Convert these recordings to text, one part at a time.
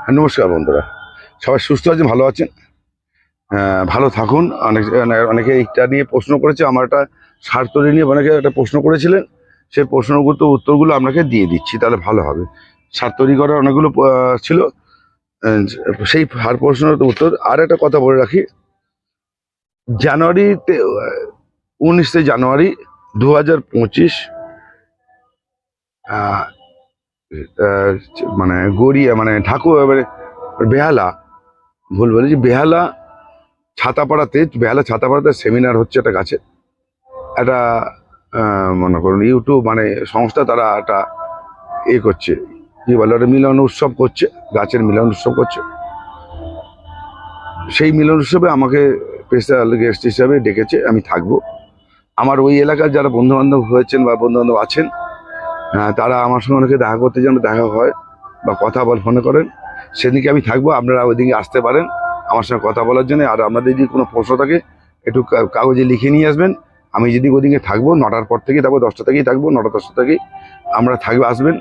হ্যাঁ, নমস্কার বন্ধুরা। সবাই সুস্থ আছেন ভালো আছেন? আহ, ভালো থাকুন। অনেক অনেকে এইটা নিয়ে প্রশ্ন করেছে আমার একটা সার তৈরি নিয়ে অনেকে একটা প্রশ্ন করেছিলেন। সেই প্রশ্নগুলো তো উত্তরগুলো আপনাকে দিয়ে দিচ্ছি তাহলে ভালো হবে। সার তৈরি করার অনেকগুলো ছিল। সেই হার প্রশ্নের উত্তর আর একটা কথা বলে রাখি। জানুয়ারিতে উনিশে জানুয়ারি দু হাজার পঁচিশ মানে গড়িয়া মানে ঠাকুর মানে বেহালা, ভুল বলেছি, বেহালা ছাতাপাড়াতে বেহালা ছাতাপাড়াতে সেমিনার হচ্ছে একটা গাছে। একটা মনে করুন ইউটিউব মানে সংস্থা তারা একটা এ করছে, কি বলে ওটা, মিলন উৎসব করছে, গাছের মিলন উৎসব করছে। সেই মিলন উৎসবে আমাকে স্পেশাল গেস্ট হিসাবে ডেকেছে, আমি থাকব। আমার ওই এলাকার যারা বন্ধু বান্ধব হয়েছেন বা বন্ধু বান্ধব আছেন তারা আমার সঙ্গে অনেকে দেখা করতে যেন দেখা হয় বা কথা বল, ফোনে করেন। সেদিকে আমি থাকব, আপনারা ওইদিকে আসতে পারেন আমার সঙ্গে কথা বলার জন্য। আর আপনাদের যদি কোনো প্রশ্ন থাকে, একটু কাগজে লিখে নিয়ে আসবেন। আমি যদি ওদিকে থাকব, নটার পর থেকে তারপর দশটা থেকেই থাকব, নটা দশটা থেকেই আমরা থাকবে, আসবেন।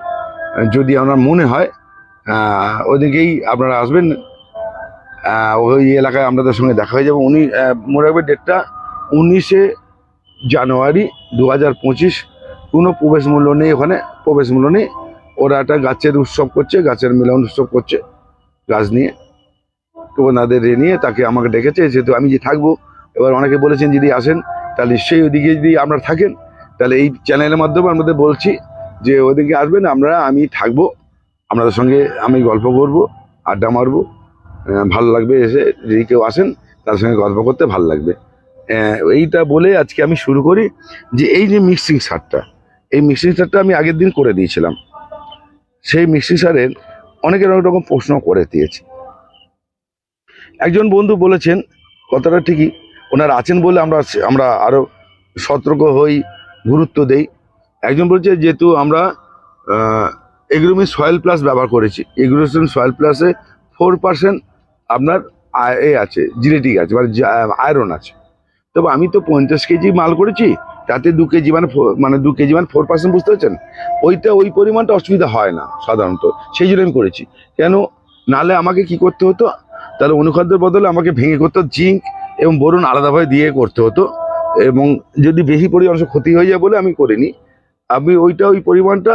যদি আপনার মনে হয় ওদিকেই আপনারা আসবেন ওই এলাকায় আপনাদের সঙ্গে দেখা হয়ে যাবে। উনি মনে রাখবে ডেটটা উনিশে জানুয়ারি দু হাজার পঁচিশ কোনো প্রবেশ মূল্য নেই ওখানে, প্রবেশ মূল্য নেই। ওরা একটা গাছের উৎসব করছে, গাছের মিলন উৎসব করছে, গাছ নিয়ে। তো ওনাদের এ নিয়ে তাকে আমাকে ডেকেছে, যেহেতু আমি যে থাকব, এবার অনেকে বলেছেন যদি আসেন, তাহলে সেই ওদিকে যদি আপনারা থাকেন, তাহলে এই চ্যানেলের মাধ্যমে আমাদের বলছি যে ওদিকে আসবেন, আমরা, আমি থাকব, আপনাদের সঙ্গে আমি গল্প করব, আড্ডা মারবো ভালো লাগবে এসে, যদি কেউ আসেন, তার সঙ্গে গল্প করতে ভালো লাগবে। এইটা বলে আজকে আমি শুরু করি যে এই যে মিক্সিং সারটা এই মিক্সিং সারটা আমি আগের দিন করে দিয়েছিলাম। সেই মিক্সিং সারের অনেকের অনেক রকম প্রশ্ন করে দিয়েছে। একজন বন্ধু বলেছেন, কথাটা ঠিকই, ওনারা আছেন বলে আমরা আমরা আরও সতর্ক হই, গুরুত্ব দেই। একজন বলছে, যেহেতু আমরা এগ্রোমি সয়েল প্লাস ব্যবহার করেছি এগ্রোসেন সয়েল প্লাসে ফোর পার্সেন্ট আপনার এ আছে, জিনেটিক আছে মানে আয়রন আছে। তবে আমি তো পঞ্চাশ কেজি মাল করেছি তাতে দু কেজি মানে মানে দু কেজি মানে ফোর পার্সেন্ট বুঝতে পারছেন? ওইটা ওই পরিমাণটা অসুবিধা হয় না, সাধারণত। সেই জন্য আমি করেছি। কেন? নালে আমাকে কি করতে হতো? তাহলে অনুখাদ্যের বদলে আমাকে ভেঙে করতে জিঙ্ক এবং বোরন আলাদাভাবে দিয়ে করতে হতো। এবং যদি বেশি পরিমাণ ক্ষতি হয়ে যায় বলে আমি করিনি, আমি ওইটা ওই পরিমাণটা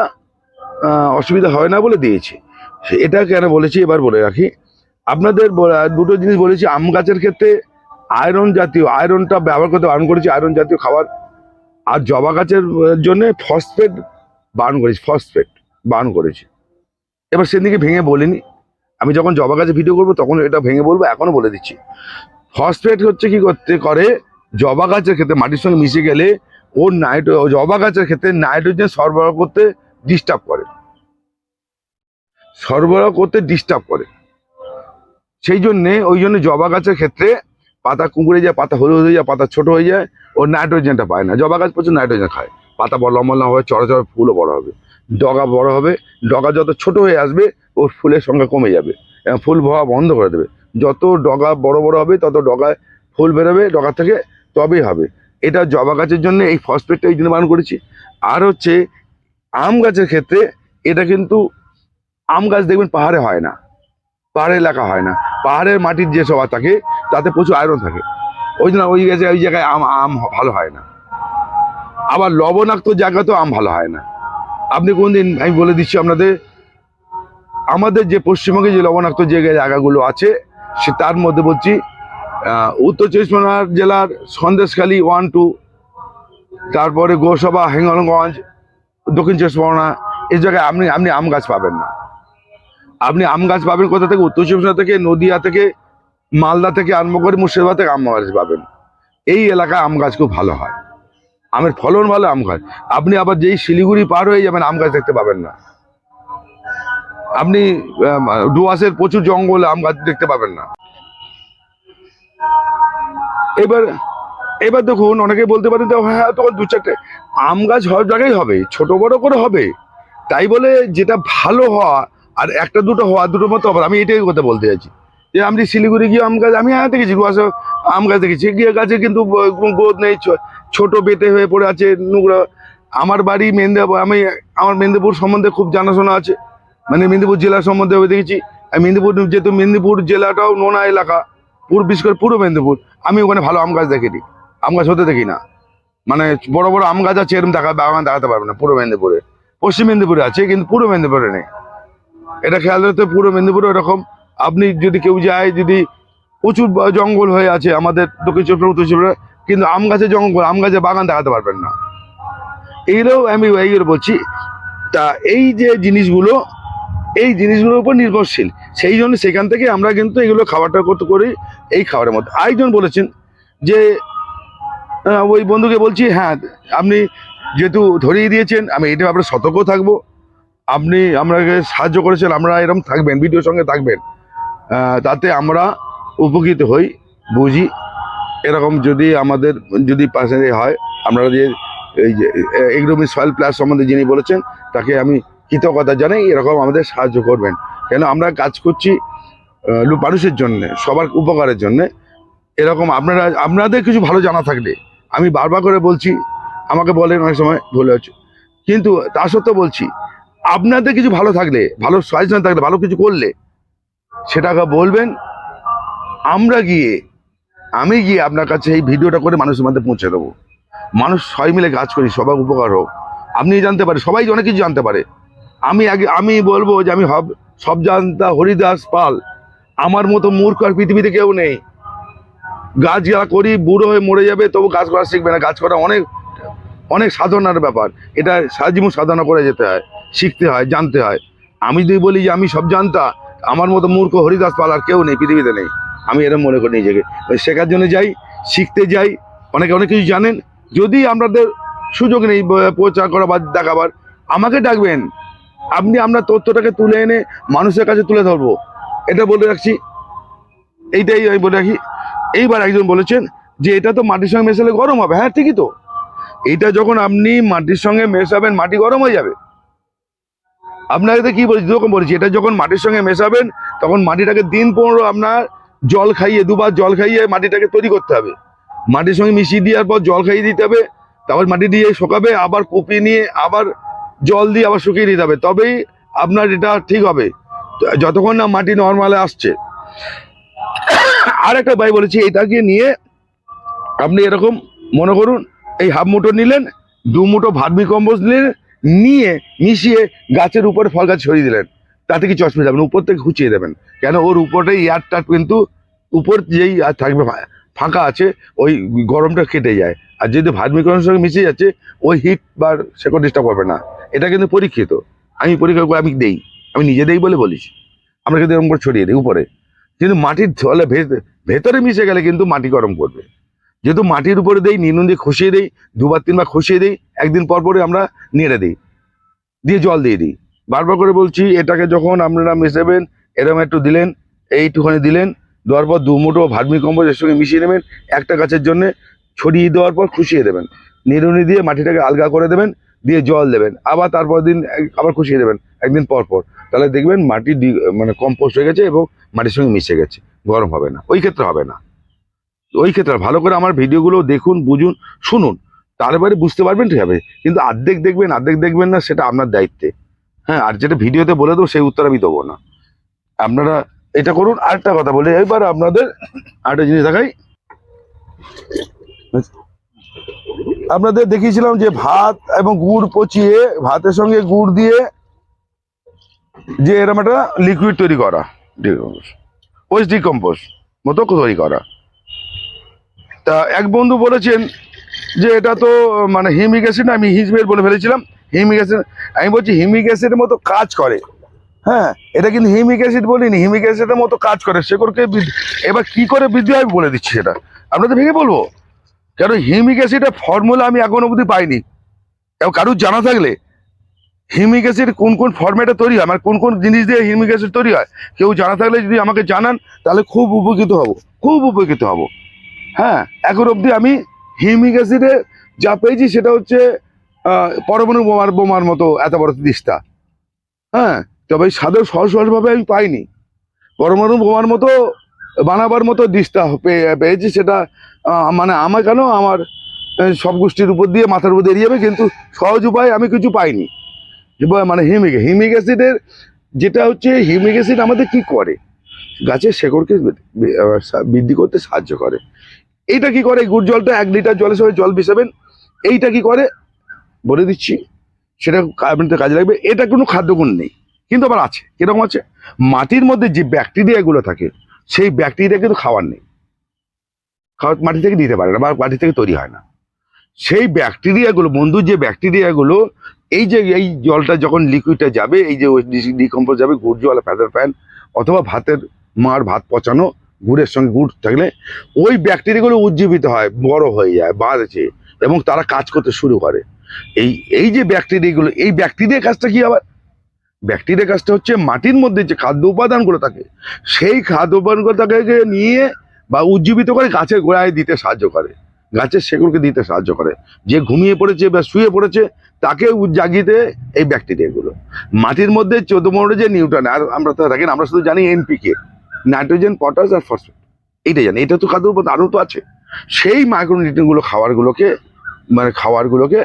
অসুবিধা হয় না বলে দিয়েছি। এটা কেন বলেছি? এবার বলে রাখি। আপনাদের দুটো জিনিস বলেছি। আম গাছের ক্ষেত্রে আয়রন জাতীয় আয়রনটা ব্যবহার করতে বারণ করেছি। আয়রন জাতীয় খাবার আর জবা গাছের জন্য ফসফেট বারণ করেছি ফসফেট বারণ করেছি। এবার সেদিকে ভেঙে বলিনি। আমি যখন জবা গাছে ভিডিও করব, তখন এটা ভেঙে বলব এখনও বলে দিচ্ছি। ফসফেট হচ্ছে কি করতে করে, জবা গাছের ক্ষেত্রে মাটির সঙ্গে মিশে গেলে ওর নাইট্রো জবা গাছের ক্ষেত্রে নাইট্রোজেন সরবরাহ করতে ডিস্টার্ব করে। সরবরাহ করতে ডিস্টার্ব করে। সেই জন্যে, ওই জন্য জবা গাছের ক্ষেত্রে পাতা কুঁকড়ে যায়, পাতা হলুদ হয়ে যায়, পাতা ছোট হয়ে যায়, ও নাইট্রোজেনটা পায় না। জবা গাছ প্রচুর নাইট্রোজেন খায়। পাতা বড় লম্বা লম্বা হবে চড়া চড়া ফুলও বড় হবে। ডগা বড় হবে। ডগা যত ছোট হয়ে আসবে, ওর ফুলের সংখ্যা কমে যাবে। ফুল হওয়া বন্ধ করে দেবে। যত ডগা বড় বড় হবে, তত ডগায় ফুল বেরোবে, ডগা থেকে তবেই হবে। এটা জবা গাছের জন্য এই ফসফেটটা এই জন্য করেছি। আর হচ্ছে, আম গাছের ক্ষেত্রে এটা কিন্তু, আম গাছ দেখবেন পাহাড়ে হয় না। পাহাড়ে এলাকা হয় না। পাহাড়ের মাটির যে সবা থাকে, তাতে প্রচুর আয়রন থাকে। ওই জন্য ওই গাছে, ওই জায়গায় আম আম ভালো হয় না। আবার লবণাক্ত জায়গাতেও আম ভালো হয় না। আপনি কোনদিন, আমি বলে দিচ্ছি আপনাদের, আমাদের যে পশ্চিমবঙ্গে যে লবণাক্ত যে জায়গাগুলো আছে, সে তার মধ্যে বলছি উত্তর চব্বিশ পরগনা জেলার সন্দেশখালী ওয়ান টু তারপরে গোসভা হেঙ্গলগঞ্জ, দক্ষিণ চব্বিশ পরগনা, এই জায়গায় আপনি আপনি আম গাছ পাবেন না। আপনি আম গাছ পাবেন কোথা থেকে? উত্তর চব্বিশ থেকে নদিয়া থেকে মালদা থেকে আরম্ভ করে মুর্শিদাবাদ থেকে আম গাছ পাবেন। এই এলাকায় আম গাছ খুব ভালো হয়। আমের ফলন ভালো আম গাছ। আপনি আবার যেই শিলিগুড়ি পার হয়ে যাবেন আম গাছ দেখতে পাবেন না। আপনি আম, ডুয়ার্সের প্রচুর জঙ্গলে আম গাছ দেখতে পাবেন না। এবার এবার দেখুন অনেকে বলতে পারেন হ্যাঁ তখন দু চারটে আম গাছ সব জায়গায় হবে ছোট বড় করে হবে। তাই বলে যেটা ভালো হওয়া আর একটা দুটো হওয়া দুটোর মতো না। আমি এটাই কথা বলতে চাইছি। যে আমি শিলিগুড়ি গিয়ে আম গাছ, আমি হ্যাঁ দেখেছি ডুয়ার্সে আম গাছ দেখেছি। গিয়ে গাছে কিন্তু গ্রোথ নেই ছোট বেটে হয়ে পড়ে আছে নোংরা। আমার বাড়ি মেদিনীপুর, আমি, আমার মেদিনীপুর সম্বন্ধে খুব জানাশোনা আছে। মানে মেদিনীপুর জেলা সম্বন্ধে আমি দেখেছি। মেদিনীপুর যেহেতু মেদিনীপুর জেলাটাও নোনা এলাকা, পুরো বিশেষ করে পুরো মেদিনীপুর, আমি ওখানে ভালো আম গাছ দেখিনি। আম গাছ হতে দেখি না। মানে বড় বড় আম গাছ আছে, এরকম দেখা, বাগান দেখাতে পারবে না, পুরো মেদিনীপুরে। পশ্চিম মেদিনীপুরে আছে, কিন্তু পুরো মেদিনীপুরে নেই। এটা খেয়াল রাখতে পুরো মেদিনীপুরে এরকম। আপনি যদি কেউ যায়, যদি প্রচুর জঙ্গল হয়ে আছে, আমাদের দক্ষিণ চব্বিশ উত্তর চব্বিশ কিন্তু আম গাছের জঙ্গল, আম গাছের বাগান দেখাতে পারবেন না। এইগুলো আমি এইগুলো বলছি, তা এই যে জিনিসগুলো, এই জিনিসগুলোর উপর নির্ভরশীল, সেই জন্য সেখান থেকে আমরা কিন্তু এগুলো খাবারটা করতে করি এই খাবারের মধ্যে। আরেকজন বলেছেন যে ওই বন্ধুকে বলছি হ্যাঁ আপনি যেহেতু ধরিয়ে দিয়েছেন, আমি এটা ব্যাপারে সতর্ক থাকব। আপনি আমাকে সাহায্য করেছেন, আমরা এরকম থাকবেন, ভিডিওর সঙ্গে থাকবেন। তাতে আমরা উপকৃত হই, বুঝি, এরকম যদি আমাদের, যদি পাশে হয়, আমরা যে এই যে এগ্রোমি সয়েল প্লাস সম্বন্ধে যিনি বলেছেন, তাকে আমি কৃতজ্ঞতা জানাই, এরকম আমাদের সাহায্য করবেন। কেন আমরা কাজ করছি মানুষের জন্য, সবার উপকারের জন্য। এরকম আপনারা, আপনাদের কিছু ভালো জানা থাকলে, আমি বারবার করে বলছি, আমাকে বলেন অনেক সময় ভুল হচ্ছে কিন্তু তা সত্ত্বেও বলছি আপনাদের কিছু ভালো থাকলে, ভালো সাজেশন থাকলে, ভালো কিছু করলে, সেটাকে বলবেন, আমরা গিয়ে, আমি গিয়ে আপনার কাছে এই ভিডিওটা করে মানুষের মধ্যে পৌঁছে দেবো। মানুষ সবাই মিলে কাজ করি সবার উপকার হোক। আপনি জানতে পারে সবাই অনেক কিছু জানতে পারে। আমি আগে, আমি বলব যে আমি হব সব জানতা হরিদাস পাল। আমার মতো মূর্খ আর পৃথিবীতে কেউ নেই। গাছ যারা করি, বুড়ো হয়ে মরে যাবে, তবু গাছ করা শিখবে না। গাছ করা অনেক অনেক সাধনার ব্যাপার। এটা সারাজীবন সাধনা করে যেতে হয়। শিখতে হয়, জানতে হয়। আমি যদি বলি যে আমি সব জানতা, আমার মতো মূর্খ হরিদাস পাল আর কেউ নেই, পৃথিবীতে নেই। আমি এরকম মনে করি নিজেকে। শেখার জন্য যাই, শিখতে যাই, অনেকে, অনেক কিছু জানেন। যদি আপনাদের সুযোগ নেই প্রচার করা বা দেখাবার, আমাকে ডাকবেন। আপনি আপনার তথ্যটাকে তুলে এনে মানুষের কাছে তুলে ধরবো। এটা বলে রাখছি। এইটাই আমি বলে রাখি। এইবার একজন বলেছেন যে, এটা তো মাটির সঙ্গে মেশালে গরম হবে। হ্যাঁ ঠিকই তো। এটা যখন আপনি মাটির সঙ্গে মেশাবেন, মাটি গরম হয়ে যাবে। আপনাকে কি বলছি যখন বলছি, এটা যখন মাটির সঙ্গে মেশাবেন, তখন মাটিটাকে দিন পনেরো আপনার জল খাইয়ে, দুবার জল খাইয়ে মাটিটাকে তৈরি করতে হবে। মাটির সঙ্গে মিশিয়ে দেওয়ার পর জল খাইয়ে দিতে হবে, তারপর মাটি দিয়ে শুকাবে, আবার কুপিয়ে নিয়ে আবার জল দিয়ে আবার শুকিয়ে দিতে হবে। তবেই আপনার এটা ঠিক হবে। যতক্ষণ না মাটি নর্মালে আসছে। আর একটা ভাই বলেছি, এটাকে নিয়ে আপনি এরকম মনে করুন, এই হাফ মুঠো নিলেন, দু মুঠো ভার্মি কম্পোস্ট নিলেন নিয়ে মিশিয়ে গাছের উপরে ফল গাছ ছড়িয়ে দিলেন। তাতে কিছু অসুবিধা হবে না? উপর থেকে খুঁচিয়ে দেবেন। কেন? ওর উপরে এয়ারটা কিন্তু উপর যেই থাকবে ফাঁকা আছে, ওই গরমটা কেটে যায়। আর যদি ভার্মি কম্পোস্টের সঙ্গে মিশে যাচ্ছে, ওই হিট বা সেকন্ড ডিস্টার্ব করবে না। এটা কিন্তু পরীক্ষিত। আমি পরীক্ষা করে আমি দেই। আমি নিজে দেই বলে বলিস। আমরা কিন্তু এরকম করে ছড়িয়ে দিই উপরে। কিন্তু মাটির জলে ভেতরে মিশে গেলে কিন্তু মাটি গরম করবে। যেহেতু মাটির উপরে দেই নিনুন দিয়ে খুশিয়ে দিই, দুবার তিনবার খুশিয়ে দিই, একদিন পর পরে আমরা নেড়ে দিই, দিয়ে জল দিয়ে দিই। বারবার করে বলছি, এটাকে যখন আপনারা মেশাবেন এরকম একটু দিলেন, এইটুখানি দিলেন, দেওয়ার পর দু মুঠো ভার্মি কম্পোস্ট এর সঙ্গে মিশিয়ে নেবেন, একটা গাছের জন্য ছড়িয়ে দেওয়ার পর খুশিয়ে দেবেন। নিড়ুনি দিয়ে মাটিটাকে আলগা করে দেবেন, দিয়ে জল দেবেন। আবার তারপর দিন আবার খুশিয়ে দেবেন, একদিন পর পর। তাহলে দেখবেন মাটি মানে কম্পোস্ট হয়ে গেছে এবং মাটির সঙ্গে মিশে গেছে। গরম হবে না, ওই ক্ষেত্রে হবে না। ওই ক্ষেত্রে ভালো করে আমার ভিডিওগুলো দেখুন, বুঝুন, শুনুন। তারপরে বুঝতে পারবেন ঠিক হবে কিন্তু আর্ধেক দেখবেন আর্ধেক দেখবেন না, সেটা আপনার দায়িত্বে। হ্যাঁ আর যেটা ভিডিওতে বলে দেবো, সেই উত্তর আমি দেবো না। আপনারা এটা করুন, আরেকটা কথা বলি। এবার আপনাদের আরেকটা জিনিস দেখাই। আপনাদের দেখিয়েছিলাম যে ভাত এবং গুড় পচিয়ে, ভাতের সঙ্গে গুড় দিয়ে যে এরকম একটা লিকুইড তৈরি করা ওয়েস্ট ডিকম্পোজ মতো তৈরি করা। তা এক বন্ধু বলেছেন যে এটা তো মানে হিমিক অ্যাসিড আমি হিজবেল বলে ফেলেছিলাম। হিমিক অ্যাসিড, আমি বলছি হিমিক অ্যাসিডের মতো কাজ করে। হ্যাঁ এটা কিন্তু হিমিক অ্যাসিড বলিনি, হিমিক অ্যাসিডের মতো কাজ করে। শেকড়কে এবার কি করে বৃদ্ধি হয় বলে দিচ্ছি সেটা। আপনাদের ভেঙে বলব? কেন হিমিক অ্যাসিডের ফর্মুলা আমি এখনও অবধি পাইনি। এবং কারুর জানা থাকলে, হিমিক অ্যাসিড কোন কোন ফর্মেটে তৈরি হয় মানে কোন কোন জিনিস দিয়ে হিমিক অ্যাসিড তৈরি হয়, কেউ জানা থাকলে যদি আমাকে জানান, তাহলে খুব উপকৃত হব, খুব উপকৃত হব। হ্যাঁ এখন অবধি আমি হিউমিক অ্যাসিডে যা পেয়েছি সেটা হচ্ছে পরমাণু বোমার বোমার মতো এত বড় দিস্তা হ্যাঁ তবে সাধারণ সহজ সহজভাবে আমি পাইনি। পরমাণু বোমার মতো বানাবার মতো পেয়ে- পেয়েছি সেটা মানে আমার কেন আমার সব গোষ্ঠীর উপর দিয়ে মাথার উপর দিয়ে যাবে, কিন্তু সহজ উপায় আমি কিছু পাইনি। মানে হিমিক হিমিক অ্যাসিডের যেটা হচ্ছে, হিউমিক অ্যাসিড আমাদের কি করে? গাছের শেকড়কে বৃদ্ধি করতে সাহায্য করে। এইটা কি করে? গুড় জলটা এক লিটার জলের সঙ্গে জল মিশাবেন। এইটা কি করে? বলে দিচ্ছি, সেটা কার্বনটা কাজে লাগবে। এটা কোনো খাদ্যগুণ নেই, কিন্তু আবার আছে। কীরকম আছে? মাটির মধ্যে যে ব্যাকটেরিয়াগুলো থাকে, সেই ব্যাকটেরিয়া কিন্তু খাওয়ার নেই। খাওয়ার মাটি থেকে দিতে পারে না বা মাটি থেকে তৈরি হয় না। সেই ব্যাকটেরিয়াগুলো বন্ধু যে ব্যাকটেরিয়াগুলো এই যে, এই জলটা যখন লিকুইডটা যাবে, এই যে ডিকম্পোজ যাবে, গুড় জল ফ্যাটের ফ্যান অথবা ভাতের মার ভাত পচানো গুড়ের সঙ্গে গুড় থাকলে ওই ব্যাকটেরিয়াগুলো উজ্জীবিত হয়, বড় হয়ে যায়, বাড়ছে এবং তারা কাজ করতে শুরু করে। এই এই যে ব্যাকটেরিয়াগুলো, এই ব্যাকটেরিয়া কাজটা কি আবার? ব্যাকটেরিয়া কাজটা হচ্ছে মাটির মধ্যে যে খাদ্য উপাদানগুলো থাকে, সেই খাদ্য উপাদানগুলোকে নিয়ে বা উজ্জীবিত করে গাছের গোড়ায় দিতে সাহায্য করে। গাছের সেগুলোকে দিতে সাহায্য করে। যে ঘুমিয়ে পড়েছে বা শুয়ে পড়েছে, তাকে জাগিতে এই ব্যাকটেরিয়াগুলো। মাটির মধ্যে চোদ্দ পনেরো যে নিউটন আর আমরা তো দেখেন, আমরা শুধু জানি এনপিকে। নাইট্রোজেন, পটাশ আর ফসফেট। এইটা জানি। এটা তো খাদ্য উপাদান আরও তো আছে। সেই মাইক্রোনিউট্রিয়েন্টগুলো খাবারগুলোকে মানে খাবারগুলোকে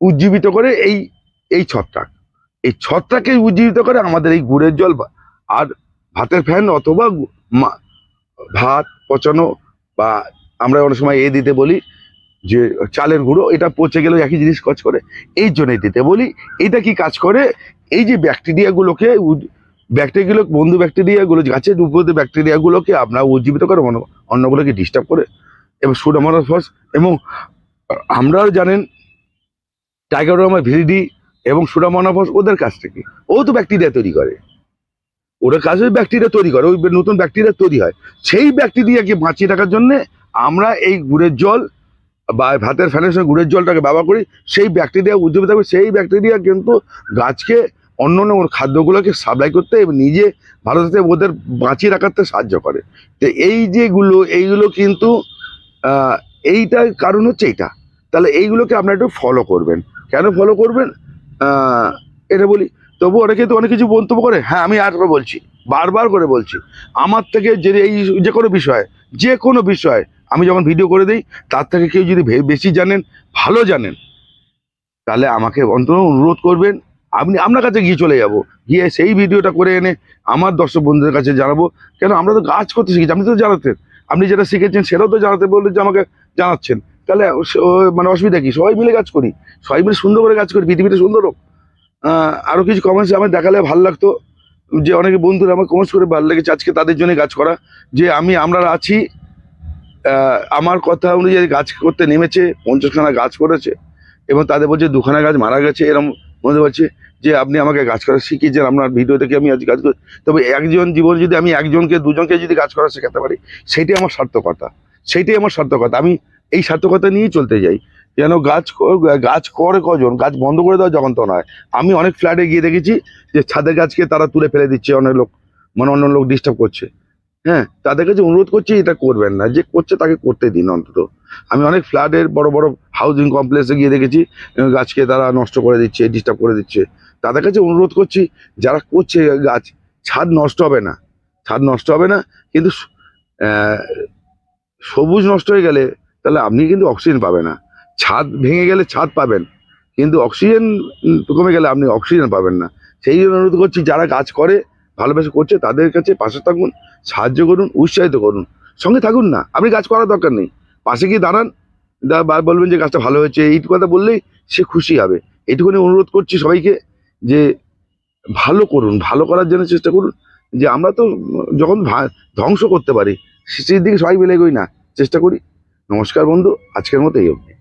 উজ্জীবিত করে এই এই ছত্রাক। এই ছত্রাককে উজ্জীবিত করে আমাদের এই গুড়ের জল আর ভাতের ফ্যান অথবা ভাত, পচানো বা আমরা অনেক সময় এ দিতে বলি যে চালের গুঁড়ো, এটা পচে গেলে একই জিনিস কাজ করে। এই জন্যই দিতে বলি। এটা কি কাজ করে? এই যে ব্যাকটেরিয়াগুলোকে ব্যাকটেরিয়াগুলো বন্ধু ব্যাকটেরিয়াগুলো গাছের উপরে ব্যাকটেরিয়াগুলোকে আপনার উজ্জীবিত করে অন্য, অন্যগুলোকে ডিস্টার্ব করে। এবং সুডামোনাফস এবং আমরাও জানেন টাইগারোমা ভিরিডি এবং সুডামোনাফস ওদের কাছ থেকে। ও তো ব্যাকটেরিয়া তৈরি করে। ওরা কাজে ব্যাকটেরিয়া তৈরি করে, ওই নতুন ব্যাকটেরিয়া তৈরি হয়। সেই ব্যাকটেরিয়াকে বাঁচিয়ে রাখার জন্যে আমরা এই গুড়ের জল বা ভাতের ফ্যানের সঙ্গে গুড়ের জলটাকে ব্যবহার করি। সেই ব্যাকটেরিয়া উজ্জীবিত থাকবে সেই ব্যাকটেরিয়া কিন্তু গাছকে অন্য অন্য খাদ্যগুলোকে সাপ্লাই করতে এবং নিজে থাকতে ওদের বাঁচিয়ে রাখাতে সাহায্য করে। তো এই যেগুলো, এইগুলো কিন্তু এইটার কারণ হচ্ছে এইটা। তাহলে এইগুলোকে আপনারা একটু ফলো করবেন। কেন ফলো করবেন? এটা বলি, তবু অনেকে তো অনেক কিছু মন্তব্য করে হ্যাঁ আমি আর বলছি, বারবার করে বলছি। আমার থেকে যে এই যে কোনো বিষয়, যে কোনো বিষয়, আমি যখন ভিডিও করে দিই, তার থেকে কেউ যদি বেশি জানেন, ভালো জানেন, তাহলে আমাকে অন্তত অনুরোধ করবেন আপনি আপনার কাছে গিয়ে চলে যাব। গিয়ে সেই ভিডিওটা করে এনে আমার দর্শক বন্ধুদের কাছে জানাব কেন আমরা তো কাজ করতে শিখেছি আপনি তো জানাতেন। আপনি যেটা শিখেছেন সেটাও তো জানাতে বললেন যে আমাকে জানাচ্ছেন। তাহলে মানে অসুবিধা কি? সবাই মিলে কাজ করি। সবাই মিলে সুন্দর করে কাজ করি পৃথিবীটা সুন্দর হোক। আহ, আরও কিছু কমেন্টস আমার দেখালে ভালো লাগতো যে অনেকে বন্ধুরা আমার কমেন্টস করে ভালো লেগেছে আজকে তাদের জন্য কাজ করা যে আমি আমরা আছি আমার কথা অনুযায়ী গাছ করতে নেমেছে পঞ্চাশখানা গাছ করেছে এবং তাদের বলছে দুখানা গাছ মারা গেছে এরকম মনে পারছি যে আপনি আমাকে গাছ করা শিখিয়েছেন, আপনার ভিডিও থেকে আমি আজ কাজ করি। তবে একজন জীবন যদি আমি একজনকে, দুজনকে যদি কাজ করা শেখাতে পারি সেইটাই আমার সার্থকতা। সেইটাই আমার সার্থকতা। আমি এই সার্থকতা নিয়েই চলতে যাই। যেন গাছ গাছ করে কজন, গাছ বন্ধ করে দেওয়া যখন তো নয়। আমি অনেক ফ্ল্যাটে গিয়ে দেখেছি যে ছাদের গাছকে তারা তুলে ফেলে দিচ্ছে, অনেক লোক মানে অন্য লোক ডিস্টার্ব করছে। হ্যাঁ তাদের কাছে অনুরোধ করছি এটা করবেন না। যে করছে তাকে করতে দিন অন্তত। আমি অনেক ফ্ল্যাটের বড় বড় হাউজিং কমপ্লেক্সে গিয়ে দেখেছি গাছকে তারা নষ্ট করে দিচ্ছে ডিস্টার্ব করে দিচ্ছে। তাদের কাছে অনুরোধ করছি, যারা করছে গাছ, ছাদ নষ্ট হবে না। ছাদ নষ্ট হবে না, কিন্তু সবুজ নষ্ট হয়ে গেলে তাহলে আপনি কিন্তু অক্সিজেন পাবেন না। ছাদ ভেঙে গেলে ছাদ পাবেন, কিন্তু অক্সিজেন কমে গেলে আপনি অক্সিজেন পাবেন না। সেই জন্য অনুরোধ করছি, যারা কাজ করে ভালোবেসে করছে, তাদের কাছে পাশে থাকুন, সাহায্য করুন, উৎসাহিত করুন। সঙ্গে থাকুন না, আপনি কাজ করার দরকার নেই। পাশে গিয়ে দাঁড়ান বলবেন যে কাজটা ভালো হয়েছে, এই কথা বললেই সে খুশি হবে। এইটুকুনি অনুরোধ করছি সবাইকে যে ভালো করুন, ভালো করার জন্য চেষ্টা করুন, যে আমরা তো যখন ধ্বংস করতে পারি সেই দিকে সবাই মিলে এগোই না। চেষ্টা করি। নমস্কার বন্ধু, আজকের মতো এই অবধি।